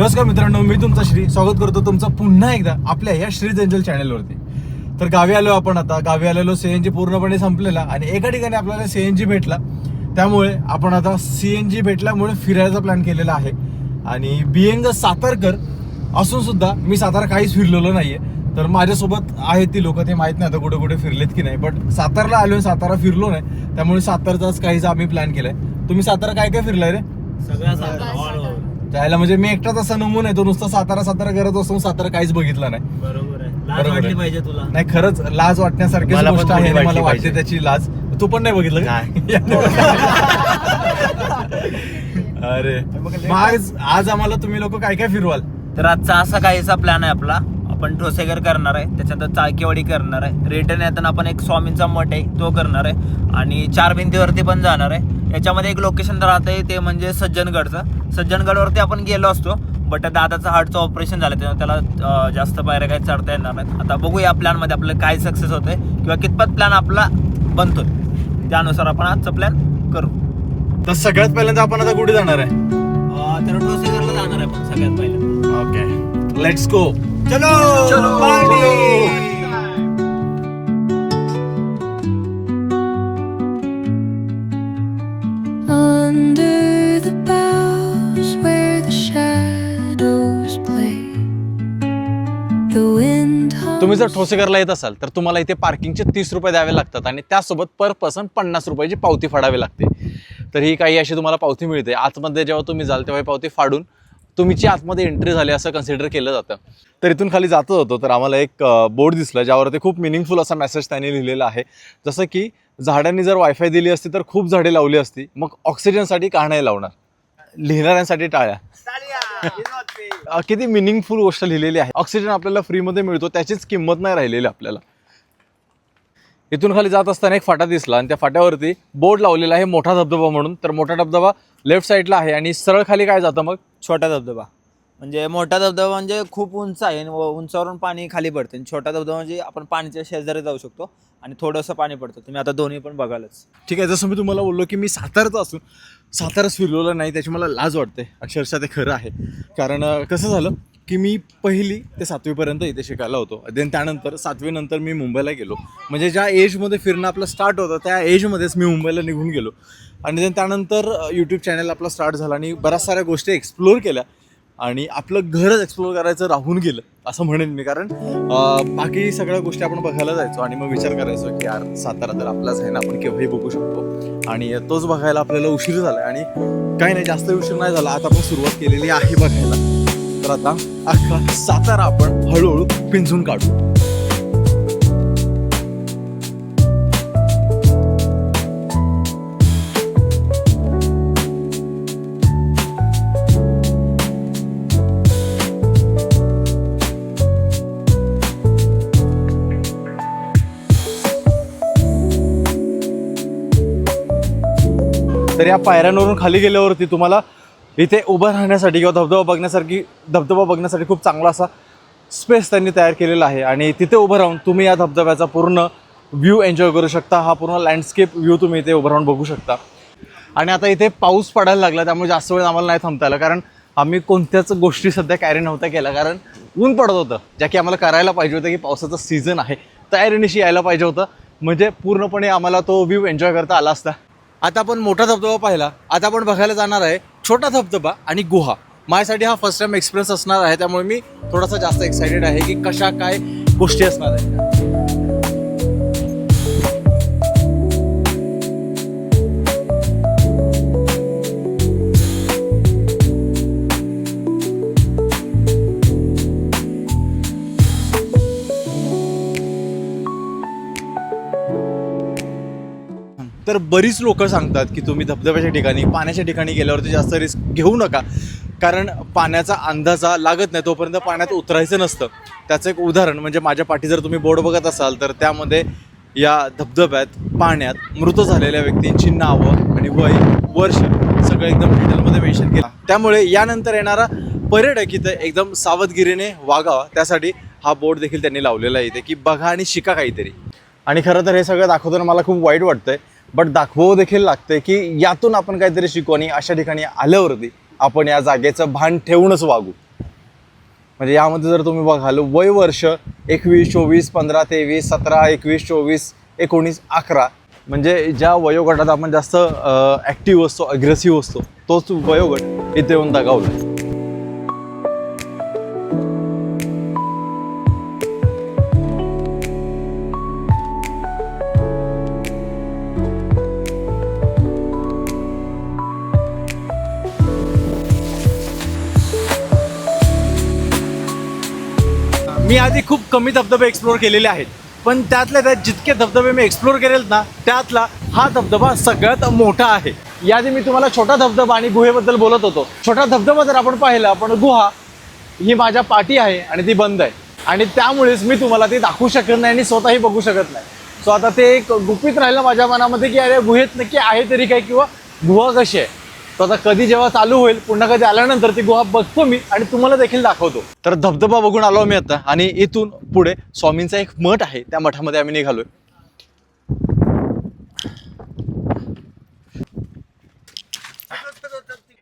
नमस्कार मित्रांनो मी तुमचा श्री स्वागत करतो तुमचं पुन्हा एकदा आपल्या या श्री जंजल चॅनलवरती. तर गावी आलो आपण आता. गावी आलेलो सीएनजी पूर्णपणे संपलेला आणि एका ठिकाणी आपल्याला सीएनजी भेटला. त्यामुळे आपण आता सीएनजी भेटल्यामुळे फिरायचा प्लॅन केलेला आहे. आणि बिएंग सातारकर असून सुद्धा मी सातारा काहीच फिरलेलो नाहीये. तर माझ्यासोबत आहेत ती लोक ते माहीत नाही आता कुठे कुठे फिरलेत की नाही. बट सातारला आलो सातारा फिरलो नाही. त्यामुळे सातारचाच काहीच आम्ही प्लॅन केलाय. तुम्ही सातारा काय काय फिरलाय रे? सगळ्या त्याला म्हणजे मी एकटाच असा नमून आहे तो नुसता सातारा सातारा करत असून सातारा काहीच बघितला नाही. बरोबर आहे. लाज बरोबर वाटली आहे. पाहिजे तुला. नाही खरंच लाज वाटण्यासारखी मला पण गोष्ट आहे मला वाटते पाहिजे. त्याची लाज. तू पण नाही बघितलं का? अरे मग आज आज आम्हाला तुम्ही लोक काय काय फिरवाल? तर आजचा असा काहीसा प्लॅन आहे आपला. आपण ठोसेगर करणार आहे त्याच्यानंतर चाळकेवाडी करणार आहे. रिटर्न येताना आपण एक स्वामींचा मठ आहे तो करणार आहे. आणि चार भिंतीवरती पण जाणार आहे. याच्यामध्ये एक लोकेशन राहतंय ते म्हणजे सज्जनगडचं. सज्जनगडवरती आपण गेलो असतो बट दादाचं हार्टचं ऑपरेशन झालं. त्यामुळे त्याला जास्त पायऱ्या काही चढता येणार नाहीत. आता बघू या प्लॅनमध्ये आपलं काय सक्सेस होतंय किंवा कितपत प्लॅन आपला बनतोय. त्यानुसार आपण आजचा प्लॅन करू. तर सगळ्यात पहिल्यांदा आपण आता कुठे जाणार आहे? तर ठोसेगरला जाणार आहे आपण सगळ्यात पहिले ओके लेट्स गो चलो चलो. Hums. तुम्ही जर ठोसेघरला येत असाल तर तुम्हाला इथे पार्किंगचे तीस रुपये द्यावे लागतात आणि त्यासोबत पर पर्सन पन्नास रुपयाची पावती फाडावी लागते तर ही काही अशी तुम्हाला पावती मिळते आतमध्ये जेव्हा तुम्ही जाल तेव्हा ही पावती फाडून तुमची आतमध्ये एंट्री झाली असं कन्सिडर केलं जातं. तर इथून खाली जातच होतो तर आम्हाला एक बोर्ड दिसला ज्यावरती खूप मिनिंगफुल असा मेसेज त्यांनी लिहिलेला आहे. जसं की झाडांनी जर वायफाय दिली असती तर खूप झाडे लावली असती मग ऑक्सिजनसाठी का नाही लावणार? लिहिणाऱ्यांसाठी टाळ्या. किती मिनिंगफुल गोष्ट लिहिलेली आहे. ऑक्सिजन आपल्याला फ्रीमध्ये मिळतो त्याचीच किंमत नाही राहिलेली आपल्याला. इथून खाली जात असताना एक फाटा दिसला आणि त्या फाट्यावरती बोर्ड लावलेला आहे मोठा धबधबा म्हणून. तर मोठा धबधबा लेफ्ट साईडला आहे आणि सरळ खाली काय जातं मग? छोटा धबधबा. म्हणजे मोठा धबधबा म्हणजे खूप उंच आहे आणि व- उंचावरून पाणी खाली पडते. आणि छोटा धबधबा म्हणजे आपण पाण्याच्या शेजारी जाऊ शकतो आणि थोडंसं पाणी पडतं. तुम्ही आता दोन्ही पण बघालच. ठीक आहे जसं मी तुम्हाला बोललो की मी साताराचा असून साताराच फिरलेलं नाही त्याची मला लाज वाटते. अक्षरशः ते खरं आहे. कारण कसं झालं? की मी पहिली ते सातवीपर्यंत इथे शिकायला होतो. देन त्यानंतर सातवीनंतर मी मुंबईला गेलो. म्हणजे ज्या एजमध्ये फिरणं आपलं स्टार्ट होतं त्या एजमध्येच मी मुंबईला निघून गेलो. आणि देन त्यानंतर यूट्यूब चॅनल आपला स्टार्ट झाला आणि बऱ्याच साऱ्या गोष्टी एक्सप्लोअर केल्या. आणि आपलं घरच एक्सप्लोअर करायचं राहून गेलं असं म्हणेन मी. कारण बाकी सगळ्या गोष्टी आपण बघायला जायचो आणि मग विचार करायचो की यार सातारा तर आपलाच आहे ना आपण केव्हाही बघू शकतो. आणि तोच बघायला आपल्याला उशीर झाला आणि काही नाही जास्त उशीर नाही झाला. आता आपण सुरुवात केलेली आहे बघायला. तर आता अख्खा सातारा आपण हळूहळू पिंजून काढू. तर या पायऱ्यांवरून खाली गेल्यावरती तुम्हाला इथे उभं राहण्यासाठी किंवा धबधबा बघण्यासारखी धबधबा बघण्यासाठी खूप चांगला असा स्पेस त्यांनी तयार केलेला आहे. आणि तिथे उभं राहून तुम्ही या धबधब्याचा पूर्ण व्ह्यू एन्जॉय करू शकता. हा पूर्ण लँडस्केप व्ह्यू तुम्ही इथे उभं राहून बघू शकता. आणि आता इथे पाऊस पडायला लागला त्यामुळे जास्त वेळ आम्हाला नाही थांबता आलं. कारण आम्ही कोणत्याच गोष्टी सध्या कॅरी नव्हत्या केल्या. कारण ऊन पडत होतं ज्या की आम्हाला करायला पाहिजे होतं की पावसाचं सीझन आहे. तयारीनिशी यायला पाहिजे होतं. म्हणजे पूर्णपणे आम्हाला तो व्ह्यू एन्जॉय करता आला असता. आता आपण मोठा धबधबा पाहिला. आता आपण बघायला जाणार आहे छोटा धबधबा आणि गुहा. माझ्यासाठी हा फर्स्ट टाइम एक्सपिरियन्स असणार आहे त्यामुळे मी थोडासा जास्त एक्सायटेड आहे की कशा काय गोष्टी असणार आहेत. तर बरीच लोकं सांगतात की तुम्ही धबधब्याच्या ठिकाणी पाण्याच्या ठिकाणी गेल्यावरती जास्त रिस्क घेऊ नका. कारण पाण्याचा अंदाजा लागत नाही तोपर्यंत पाण्यात उतरायचं नसतं. त्याचं एक उदाहरण म्हणजे माझ्या पाठी जर तुम्ही बोर्ड बघत असाल तर त्यामध्ये या धबधब्यात पाण्यात मृत झालेल्या व्यक्तींची नावं आणि वय वर्ष सगळं एकदम डिटेलमध्ये मेन्शन केलं. त्यामुळे यानंतर येणारा पर्यटक इथं एकदम सावधगिरीने वागावा. त्यासाठी हा बोर्ड देखील त्यांनी लावलेला आहे इथे की बघा आणि शिका काहीतरी. आणि खरं तर हे सगळं दाखवताना मला खूप वाईट वाटतंय. बट दाखवावं देखील लागतंय की यातून आपण काहीतरी शिकू आणि अशा ठिकाणी आल्यावरती आपण या जागेचं भान ठेवूनच वागू. म्हणजे यामध्ये जर तुम्ही बघाल वय वर्ष एकवीस चोवीस पंधरा तेवीस सतरा एकवीस चोवीस एकोणीस अकरा म्हणजे ज्या वयोगटात आपण जास्त ॲक्टिव्ह असतो अग्रेसिव्ह असतो तोच वयोगट इथे येऊन दाखवला आधी खूप कमी धबधबे एक्सप्लोर केलेले आहेत. पण त्यातल्या त्यात जितके धबधबे मी एक्सप्लोर केलेत ना त्यातला हा धबधबा सगळ्यात मोठा आहे. याआधी मी तुम्हाला छोटा धबधबा आणि गुहेबद्दल बोलत होतो. छोटा धबधबा जर आपण पाहिला पण गुहा ही माझ्या पाठी आहे आणि ती बंद आहे. आणि त्यामुळेच मी तुम्हाला ती दाखवू शकत नाही आणि स्वतःही बघू शकत नाही. सो आता ते एक गुपित राहिलं माझ्या मनामध्ये की अरे गुहेत नक्की आहे तरी काय किंवा गुहा कशी आहे? तो आता कधी जेव्हा चालू होईल पुन्हा कधी आल्यानंतर ती गुहा बघतो मी आणि तुम्हाला देखील दाखवतो. तर धबधबा बघून आलो मी आता आणि इथून पुढे स्वामींचा एक मठ आहे त्या मठामध्ये आम्ही निघालोय.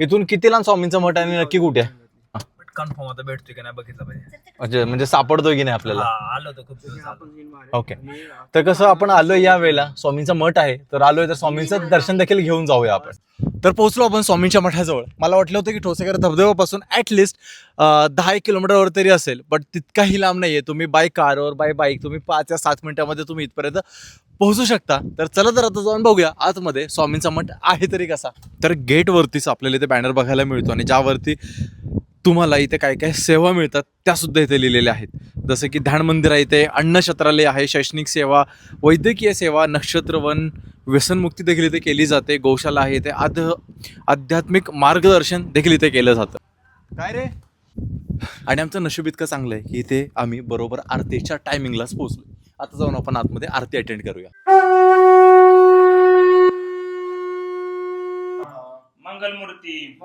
इथून किती लांब स्वामींचा मठ आहे आणि नक्की कुठे आहे? कन्फर्म आता भेटतोय की नाही बघितलं पाहिजे. म्हणजे म्हणजे सापडतोय की नाही आपल्याला? हा, आलो होतो खूप दिवस. ओके तर कसं आपण आलोय या वेळेला स्वामींचा मठ आहे तर आलोय तर स्वामींचं दर्शन देखील घेऊन जाऊया आपण. तर पोहोचलो आपण स्वामींच्या मठाजवळ. मला वाटलं होतं की ठोसेकर धबधब्यापासून ॲटलिस्ट दहा एक किलोमीटरवर तरी असेल. बट तितकाही लांब नाही आहे तुम्ही बाय कारवर बाय बाईक तुम्ही पाच या सात मिनिटामध्ये तुम्ही इथपर्यंत पोहोचू शकता. तर चला तर आता जाऊन बघूया आतमध्ये स्वामींचा मठ आहे तरी कसा. तर गेटवरतीच आपल्याला इथे बॅनर बघायला मिळतो आणि ज्यावरती तुम्हाला इथे काय काय सेवा मिळतात त्यासुद्धा इथे लिहिलेल्या आहेत. जसं की ध्यान मंदिर आहे इथे अन्नछत्रालय आहे शैक्षणिक सेवा वैद्यकीय सेवा नक्षत्रवन व्यसनमुक्ती देखील इथे केली जाते गौशाला आहे इथे. आध आध्यात्मिक मार्गदर्शन देखील इथे केलं जातं. काय रे? आणि आमचं नशीब इतकं चांगलं आहे की इथे आम्ही बरोबर आरतीच्या टायमिंगलाच पोहोचलो आता जाऊन आपण आतमध्ये आरती अटेंड करूया. मंगलमूर्ती.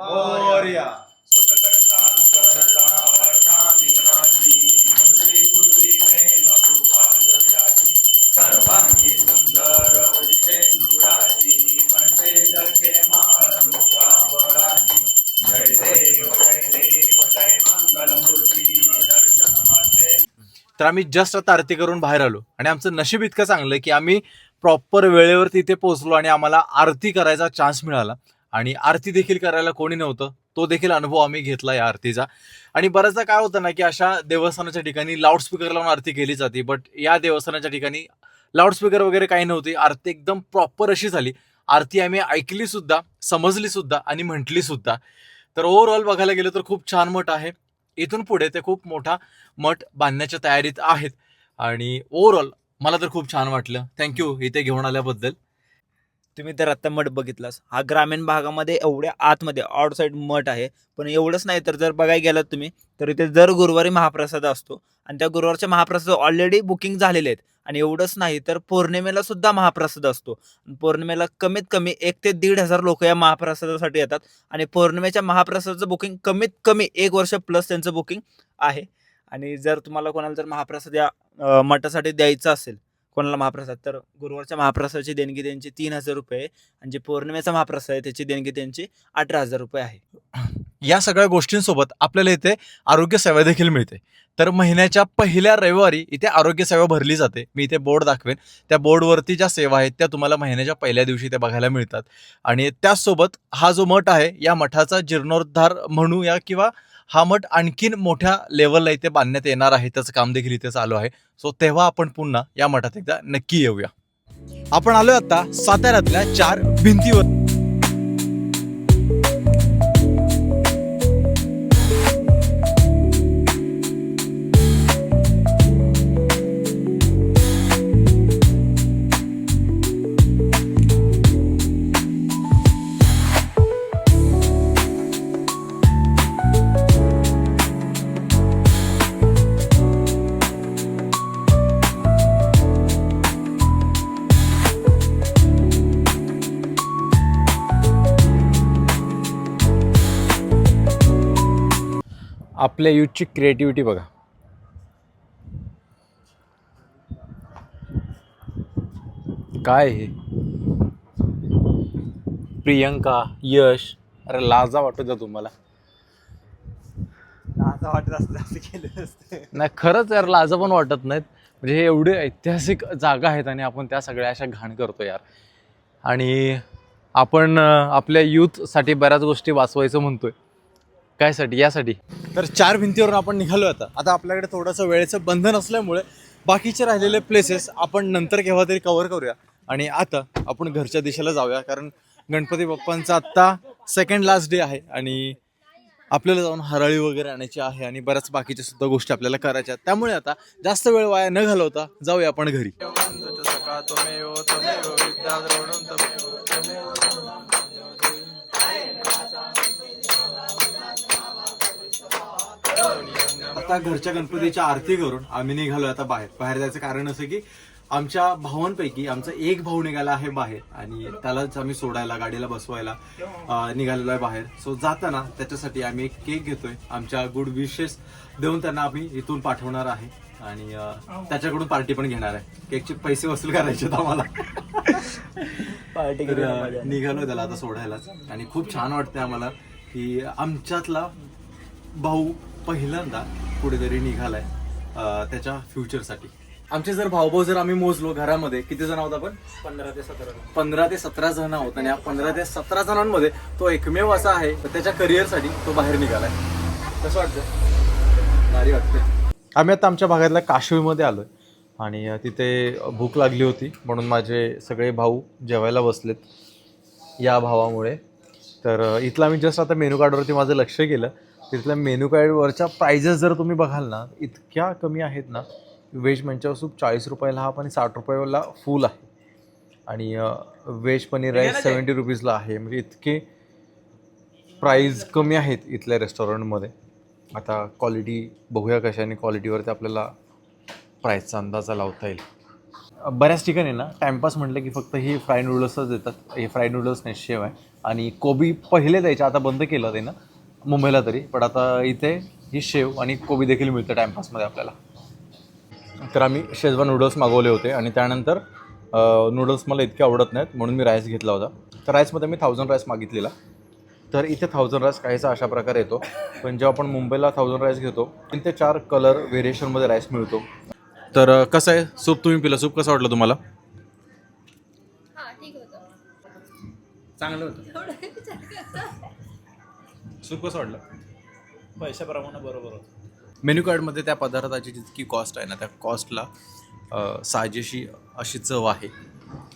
तर आम्ही जस्ट आता आरती करून बाहेर आलो. आणि आमचं नशीब इतकं चांगलं की आम्ही प्रॉपर वेळेवर तिथे पोहोचलो आणि आम्हाला आरती करायचा चान्स मिळाला. आणि आरती देखील करायला कोणी नव्हतं. तो देखील अनुभव आम्ही घेतला या आरतीचा. आणि बऱ्याचदा काय होतं ना की अशा देवस्थानाच्या ठिकाणी लाऊडस्पीकर लावून आरती केली जाते. बट या देवस्थानाच्या ठिकाणी लाऊडस्पीकर वगैरे काही नव्हती. आरती एकदम प्रॉपर अशी झाली. आरती आम्ही ऐकली सुद्धा समजली सुद्धा आणि म्हटली सुद्धा. तर ओव्हरऑल बघायला गेलं तर खूप छान मठ आहे. इथून पुढे ते खूप मोठा मठ बांधण्याच्या तयारीत आहेत. आणि ओव्हरऑल मला तर खूप छान वाटलं. थँक्यू इथे घेऊन आल्याबद्दल. तुम्ही तर आत्ता मठ बघितलास. हा ग्रामीण भागामध्ये एवढ्या आतमध्ये आउटसाईड मठ आहे. पण एवढंच नाही तर जर बघायला गेलात तुम्ही तर इथे दर गुरुवारी महाप्रसाद असतो. आणि त्या गुरुवारच्या महाप्रसाद ऑलरेडी बुकिंग झालेले आहेत. आणि एवढंच नाही तर पौर्णिमेला सुद्धा महाप्रसाद असतो. पौर्णिमेला कमीत कमी एक ते दीड हजार लोक या महाप्रसादासाठी येतात. आणि पौर्णिमेच्या महाप्रसादाचं बुकिंग कमीत कमी एक वर्ष प्लस त्यांचं बुकिंग आहे. आणि जर तुम्हाला कोणाला जर महाप्रसाद या मठासाठी द्यायचं असेल कोणाला महाप्रसाद तर गुरुवारच्या महाप्रसादाची देणगी त्यांची तीन हजार रुपये आणि जे पौर्णिमेचा महाप्रसाद आहे त्याची देणगी त्यांची अठरा हजार रुपये आहे. या सगळ्या गोष्टींसोबत आपल्याला इथे आरोग्य सेवा देखील मिळते. तर महिन्याच्या पहिल्या रविवारी इथे आरोग्य सेवा भरली जाते. मी इथे बोर्ड दाखवेन. त्या बोर्डवरती ज्या सेवा आहेत त्या तुम्हाला महिन्याच्या पहिल्या दिवशी ते बघायला मिळतात. आणि त्याचसोबत हा जो मठ आहे या मठाचा जीर्णोद्धार म्हणूया किंवा हा मठ आणखीन मोठ्या लेवलला इथे बांधण्यात येणार आहे. त्याचं काम देखील इथे चालू आहे. सो तेव्हा आपण पुन्हा या मठात एकदा नक्की येऊया. आपण आलोय आता साताऱ्यातल्या चार भिंतीवर. आपल्या यूथची क्रिएटिव्हिटी बघा. काय हे? प्रियंका यश अरे लाजा वाटत तुम्हाला. असं वाटत असतं असं केलं असतं नाही खरंच यार लाज पण वाटत नाहीत. म्हणजे हे एवढे ऐतिहासिक जागा आहेत आणि आपण त्या सगळ्या अशा घाण करतो यार. आणि आपण आपल्या यूथसाठी बऱ्याच गोष्टी वाचवायचं म्हणतोय. कायसाठी? यासाठी? तर चार भिंतीवरून आपण निघालो आता. आता आपल्याकडे थोडंसं वेळेचं बंधन असल्यामुळे बाकीचे राहिलेले प्लेसेस आपण नंतर केव्हा तरी कव्हर करूया. आणि आता आपण घरच्या दिशेला जाऊया कारण गणपती बाप्पांचा आत्ता सेकंड लास्ट डे आहे आणि आपल्याला जाऊन हराळी वगैरे आणायची आहे आणि बऱ्याच बाकीच्या सुद्धा गोष्टी आपल्याला करायच्या आहेत. त्यामुळे आता जास्त वेळ वाया न घालवता जाऊया आपण घरी. आता घरच्या गणपतीच्या आरती करून आम्ही निघालो आता बाहेर. बाहेर जायचं कारण असं की आमच्या भावांपैकी आमचा एक भाऊ निघाला आहे बाहेर आणि त्यालाच आम्ही सोडायला गाडीला बसवायला निघालेलो आहे बाहेर. सो जाताना त्याच्यासाठी आम्ही एक केक घेतोय. आमच्या गुड विशेस देऊन त्यांना आम्ही इथून पाठवणार आहे. आणि त्याच्याकडून पार्टी पण घेणार आहे. केकचे पैसे वसूल करायचे आहेत आम्हाला. पार्टी निघालोय त्याला आता सोडायलाच. आणि खूप छान वाटतंय आम्हाला की आमच्यातला भाऊ पहिल्यांदा कुठेतरी निघालाय अं, त्याच्या फ्युचरसाठी आमचे जर भाऊभाऊ जर आम्ही मोजलो घरामध्ये किती जण आहोत आपण? पंधरा ते सतरा पंधरा ते सतरा जण आहोत आणि या पंधरा ते सतरा जणांमध्ये तो एकमेव असा आहे तर त्याच्या करिअरसाठी तो बाहेर निघालाय. कसं वाटतं भारी वाटतं आम्ही आता आमच्या भागातल्या काशिवमध्ये आलोय आणि तिथे भूक लागली होती म्हणून माझे सगळे भाऊ जेवायला बसलेत या भावामुळे. तर इथला मी जस्ट आता मेनू कार्डवरती माझं लक्ष गेलं. तिथल्या मेनू कार्डवरच्या प्राइजेस जर तुम्ही बघाल ना इतक्या कमी आहेत ना व्हेज मंचाव सूप चाळीस रुपयाला हाफ आणि साठ रुपयाला फुल आहे. आणि व्हेज पनीर राईस सेवन्टी रुपीजला आहे. म्हणजे इतके प्राईज कमी आहेत इथल्या रेस्टॉरंटमध्ये आता क्वालिटी बघूया कशाने क्वालिटीवरती आपल्याला प्राईसचा अंदाजा लावता येईल. बऱ्याच ठिकाणी ना टाइमपास म्हटलं की फक्त ही फ्राय नूडल्सच देतात. हे फ्राय नूडल्स नाही शेव आहे. आणि कोबी पहिले द्यायचे आता बंद केलं ते ना मुंबईला तरी पण आता इथे ही शेव आणि कोबी देखील मिळतं टाइमपासमध्ये आपल्याला. तर आम्ही शेजवान नूडल्स मागवले होते आणि त्यानंतर नूडल्स मला इतके आवडत नाहीत म्हणून मी राईस घेतला होता. तर राईसमध्ये मी थाउजंड राईस मागितलेला. तर इथे थाउजंड राईस काहीसा अशा प्रकारे येतो. पण जेव्हा आपण मुंबईला थाउजंड राईस घेतो तीन ते चार कलर व्हेरिएशनमध्ये राईस मिळतो. तर कसं आहे? सूप तुम्ही पिलं. सूप कसं वाटलं तुम्हाला? हा ठीक होतं. चांगलं होतं. सूप कसं वाटलं पैशाप्रमाणे बरोबर होतं. मेन्यू कार्डमध्ये त्या पदार्थाची जितकी कॉस्ट आहे ना त्या कॉस्टला साजेशी अशी चव आहे.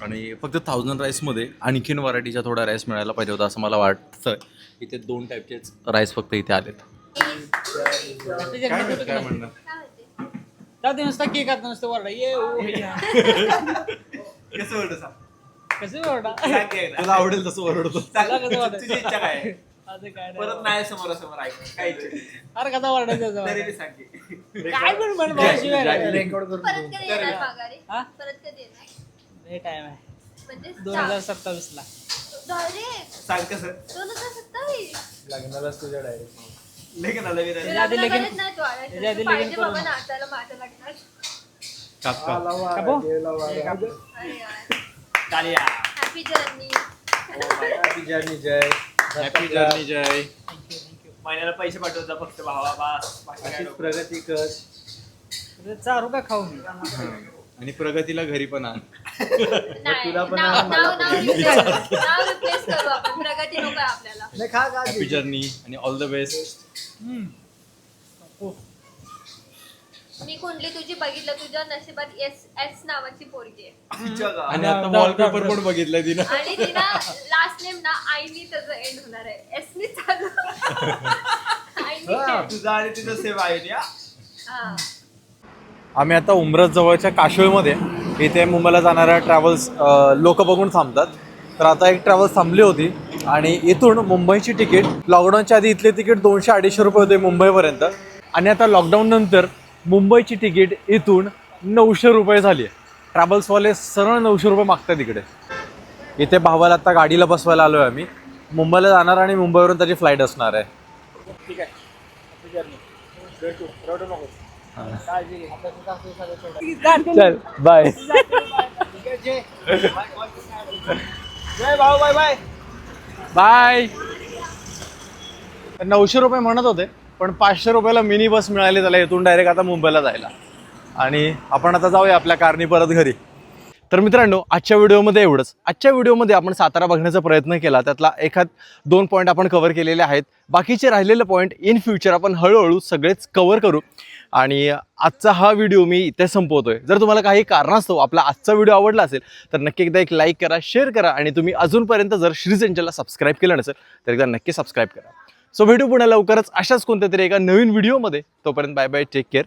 आणि फक्त थाउजंड राईसमध्ये आणखीन व्हरायटीच्या थोड्या राईस मिळायला पाहिजे होता असं मला वाटतं इथे दोन टाईपचेच राईस फक्त इथे आलेत. काय म्हणणं नुसता केक आता नुसतं ओरडा ये. कसं सांग? कसं एकदा. तुला आवडेल तसं वाटत तुझी इच्छा काय? आहे? असं काय नाही. परत नाही समोर समोर ऐक काय इच्छा आहे? अरे कसा ओरडायचं तरी त्याचं? बी सांग की. काय पण म्हण भावाशिवाय काय? परत कधी येणार माघारी हा? परत कधी येणार लय टाइम आहे म्हणजे दोन हजार सत्तावीस ला डायरेक्ट सांग कसं दोन हजार सत्तावीस लग्नाला बी नाही. त्याच्या आधी लगीन- लग्नालाच नाही तू आला. त्याच्या आधी पाहिजे लगीन बाबा करू. नाचायला माझ्या लग्नात काका कापो? अरे यार टाळ्या. हॅपी जर्नी हॅपी जर्नी जय महिन्याला पैसे पाठवता फक्त भावा बास बाकी काय नको. प्रगती कर. अरे चारू का खाऊ मी आणि प्रगतीला घरी पण आण. नाही नाव नाव नाव replace- नाव रिप्लेस करू आपण. प्रगती नको आहे आपल्याला. हॅपी जर्नी आणि ऑल द बेस्ट मी कुंडली तुझी बघितलं तुझ्या नशिबात एस एस नावाची पोरगी आहे. आणि आता वॉलपेपर पण बघितलाय तिनं. आणि तिला लास्ट नेम ना आईनी त्याचं एंड होणार आहे. एस नी चालू. आईनी end. तुझा आणि तुझं सेव आहे ना हा. आम्ही आता उमरत जवळच्या काशिळमध्ये इथे मुंबईला जाणाऱ्या ट्रॅव्हल्स लोक बघून थांबतात. तर आता एक ट्रॅव्हल्स थांबली होती. आणि इथून मुंबईची तिकीट लॉकडाऊनच्या आधी इथले तिकीट दोनशे अडीचशे रुपये होते मुंबईपर्यंत. आणि आता लॉकडाऊन नंतर मुंबईची तिकीट इथून नऊशे रुपये झाली आहे. ट्रॅव्हल्सवाले सरळ नऊशे रुपये मागतात इकडे. इथे भावाला आता गाडीला बसवायला आलो आहे आम्ही. मुंबईला जाणार आणि मुंबईवरून त्याची फ्लाईट असणार आहे. ठीक आहे. चल बाय ठीक आहे, जय. जय भाऊ बाय बाय बाय नऊशे रुपये म्हणत होते. पण पाचशे रुपयाला मिनी बस मिळाली त्याला इथून डायरेक्ट आता मुंबईला जायला. आणि आपण आता जाऊया आपल्या कारनी परत घरी. तर मित्रांनो आजच्या व्हिडिओमध्ये एवढंच. आजच्या व्हिडिओमध्ये आपण सातारा बघण्याचा प्रयत्न केला. त्यातला एखाद दोन पॉईंट आपण कव्हर केलेले आहेत. बाकीचे राहिलेले पॉईंट इन फ्युचर आपण हळूहळू सगळेच कव्हर करू. आणि आजचा हा व्हिडिओ मी इथे संपवतोय. जर तुम्हाला काही कारणास्तव आपला आजचा व्हिडिओ आवडला असेल तर नक्की एकदा एक लाईक करा शेअर करा. आणि तुम्ही अजूनपर्यंत जर श्री सबस्क्राईब केलं नसेल तर एकदा नक्की सबस्क्राईब करा. सो भेटू पुन्हा लवकरच अशाच कोणत्या तरी एका नवीन व्हिडिओमध्ये. तोपर्यंत बाय बाय टेक केअर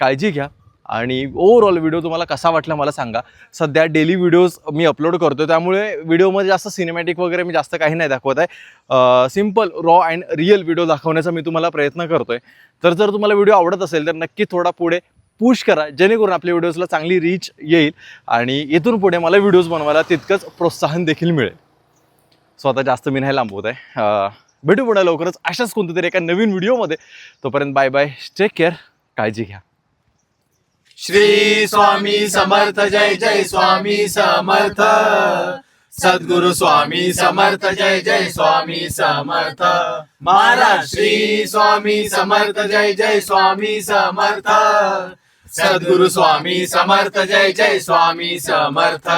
काळजी घ्या. आणि ओव्हरऑल व्हिडिओ तुम्हाला कसा वाटला मला सांगा. सध्या डेली व्हिडिओज मी अपलोड करतो त्यामुळे व्हिडिओमध्ये जास्त सिनेमॅटिक वगैरे मी जास्त काही नाही दाखवत आहे. Simple raw and real video दाखवण्याचा मी तुम्हाला प्रयत्न करतो आहे तर जर तुम्हाला व्हिडिओ आवडत असेल तर नक्की थोडा पुढे पुश करा. जेणेकरून आपल्या व्हिडिओजला चांगली रीच येईल. आणि इथून पुढे मला व्हिडिओज बनवायला तितकंच प्रोत्साहन देखील मिळेल. सो आता जास्त मी नाही लांबवत आहे. भेटू पुन्हा लवकरच अशाच कोणत्या तरी एका नवीन व्हिडिओमध्ये. तोपर्यंत बाय बाय टेक केअर काळजी घ्या. श्री स्वामी समर्थ जय जय स्वामी समर्थ. सद्गुरु स्वामी समर्थ जय जय स्वामी समर्थ. महाराज श्री स्वामी समर्थ जय जय स्वामी समर्थ. सद्गुरु स्वामी समर्थ जय जय स्वामी समर्थ.